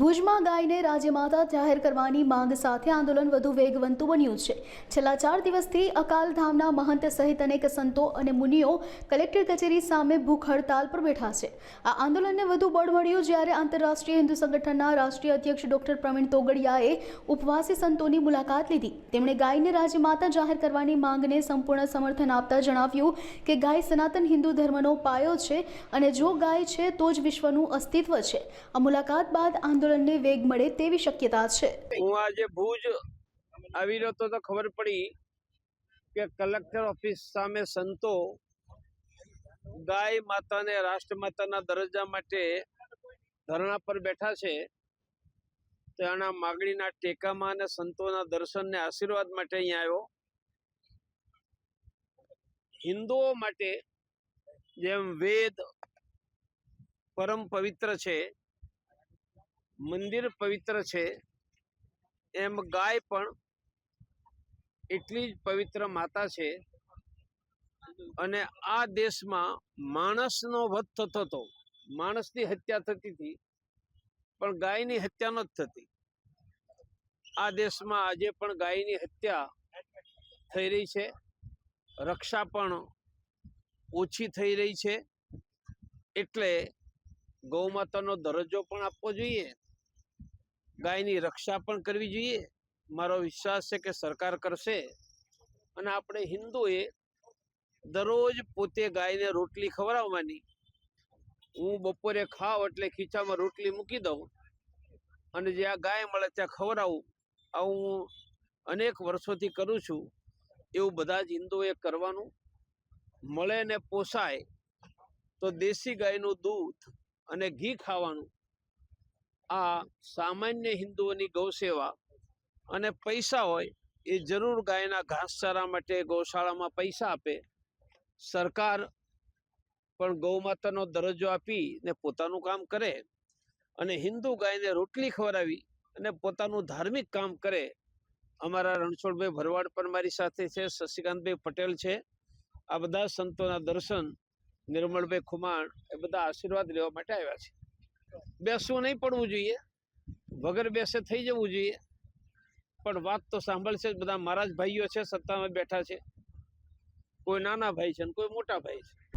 ભુજમાં ગાયને રાજ્યમાતા જાહેર કરવાની માંગ સાથે આંદોલન વધુ વેગવંતું બન્યું છે. છેલ્લા ચાર દિવસથી અકાલધામના મહંત સહિત અનેક સંતો અને મુનિઓ કલેક્ટર કચેરી સામે ભૂખ હડતાલ પર બેઠા છે. આ આંદોલનને વધુ બળ મળ્યું જ્યારે આંતરરાષ્ટ્રીય હિન્દુ સંગઠનના રાષ્ટ્રીય અધ્યક્ષ ડોક્ટર પ્રવીણ તોગડિયાએ ઉપવાસી સંતોની મુલાકાત લીધી. તેમણે ગાયને રાજ્યમાતા જાહેર કરવાની માંગને સંપૂર્ણ સમર્થન આપતા જણાવ્યું કે ગાય સનાતન હિન્દુ ધર્મનો પાયો છે અને જો ગાય છે તો જ વિશ્વનું અસ્તિત્વ છે. આ મુલાકાત બાદ આંદોલનને વેગ મળે તેવી શક્યતા છે. હું આજે ભુજ આવી રહ્યો તો ખબર પડી કે કલેક્ટર ઓફિસ સામે સંતો ગાય માતાને રાષ્ટ્રમાતાના દરજ્જા માટે ધરણા પર બેઠા છે. તેના માગણીના ટેકામાં અને સંતોના દર્શનને આશીર્વાદ માટે અહીંયા આવ્યો. હિન્દુઓ માટે જેમ વેદ પરમ પવિત્ર છે મંદિર પવિત્ર છે. એમ ગાય પણ એટલી જ પવિત્ર માતા છે. અને આ દેશમાં માણસનો વધ થતો હતો. માણસની હત્યા થતી હતી, પણ ગાયની હત્યા નથી થતી. આ દેશમાં આજે પણ ગાયની હત્યા થઈ રહી છે. રક્ષા પણ ઓછી થઈ રહી છે. એટલે ગૌમાતાનો દરજ્જો પણ આપવો જોઈએ. ગાયની રક્ષા પણ કરવી જોઈએ. મારો વિશ્વાસ છે કે સરકાર કરશે. અને આપણે હિન્દુએ દરરોજ પોતે ગાયને રોટલી ખવડાવવાની. હું બપોરે ખાવ એટલે ખીચામાં રોટલી મૂકી દઉં. અને જ્યાં ગાય મળે ત્યાં ખવડાવું. આવું હું અનેક વર્ષોથી કરું છું. એવું બધા જ હિન્દુએ કરવાનું. મળે ને પોસાય. તો દેશી ગાયનું દૂધ અને ઘી ખાવાનું. આ સામાન્ય હિન્દુઓની ગૌસેવા અને પૈસા હોય એ જરૂર ગાયના ઘાસચારા માટે ગૌશાળામાં પૈસા આપે. સરકાર પણ ગૌમાતાનો દરજ્જો આપી ને પોતાનું કામ કરે અને હિન્દુ ગાયને રોટલી ખવડાવી અને પોતાનું ધાર્મિક કામ કરે. અમારા રણછોડભાઈ ભરવાડ પણ મારી સાથે છે, શશિકાંતભાઈ પટેલ છે. આ બધા સંતોના દર્શન નિર્મળભાઈ ખુમાણ એ બધા આશીર્વાદ લેવા માટે આવ્યા છે. બેસવું નહીં પડવું જોઈએ. વગર બેસે થઈ જવું જોઈએ. પણ વાત તો સાંભળશે જ બધા મારા જ ભાઈઓ છે, સત્તામાં બેઠા છે. કોઈ નાના ભાઈ છે ને કોઈ મોટા ભાઈ છે.